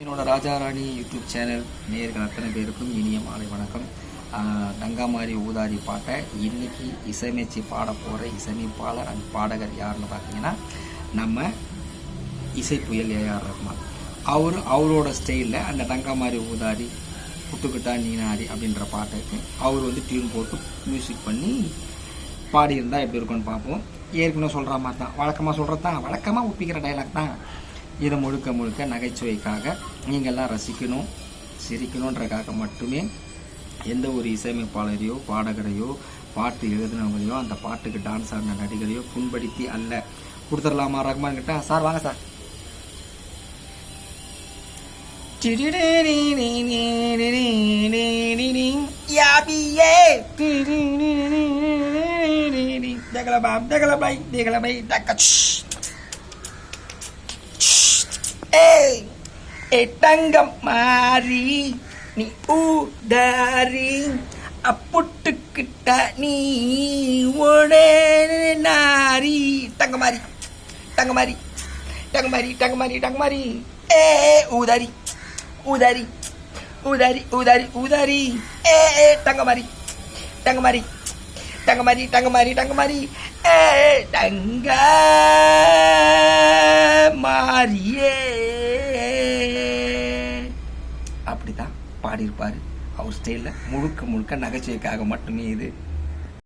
என்னோட Raja Rani YouTube channel நேர்கள் அத்தனை பேருக்கும் இனிய மாலை வணக்கம். தங்காமாரி ஊதாரி பாட்டை இன்றைக்கி இசையமைச்சு பாட போகிற இசையமைப்பாளர் அண்ட் பாடகர் யாருன்னு பார்த்தீங்கன்னா நம்ம இசை புயல் ஏஆர் ரஹ்மான் அவர் அவரோட ஸ்டைலில் அந்த தங்காமாரி ஊதாரி புட்டுக்கிட்டா நீனாரி அப்படின்ற பாட்டுக்கு அவர் வந்து டியூன் போட்டு மியூசிக் பண்ணி பாடியிருந்தால் எப்படி இருக்கும்னு பார்ப்போம் ஏற்கனவே சொல்கிற மாதிரி தான். வழக்கமாக சொல்கிறது தான். வழக்கமாக ஒப்பிக்கிற டைலாக் தான். இதை முழுக்க முழுக்க நகைச்சுவைக்காக நீங்கள்லாம் ரசிக்கணும் சிரிக்கணுன்றக்காக மட்டுமே எந்த ஒரு இசையமைப்பாளரையோ பாடகரையோ பாட்டு எழுதினவங்களையோ அந்த பாட்டுக்கு டான்ஸ் ஆடின நடிகரையோ புண்படுத்தி அல்ல. கொடுத்துடலாமா ரஹ்மான் கிட்ட? சார் வாங்க சார். யாபியே டகலபாம் டகலபை டகலபை டக்கச் ஏ தங்கம் மாறி நீ ஊதாரி அப்புட்டுக்கிட்ட நீ ஓடே நாரி தங்கமாரி தங்கமாரி தங்கமாரி தங்கமாரி தங்கமாரி ஏ ஊதாரி ஊதாரி ஊதாரி ஊதாரி ஊதாரி ஏ ஏ தங்கமாரி தங்கமாரி தங்கமாரி தங்கமாரி தங்கமாரி ஏ தங்க மாரியே அப்படிதான் பாடியிருப்பாரு. அவர் ஸ்டைலில் முழுக்க முழுக்க நகைச்சுவைக்காக மட்டுமே இது.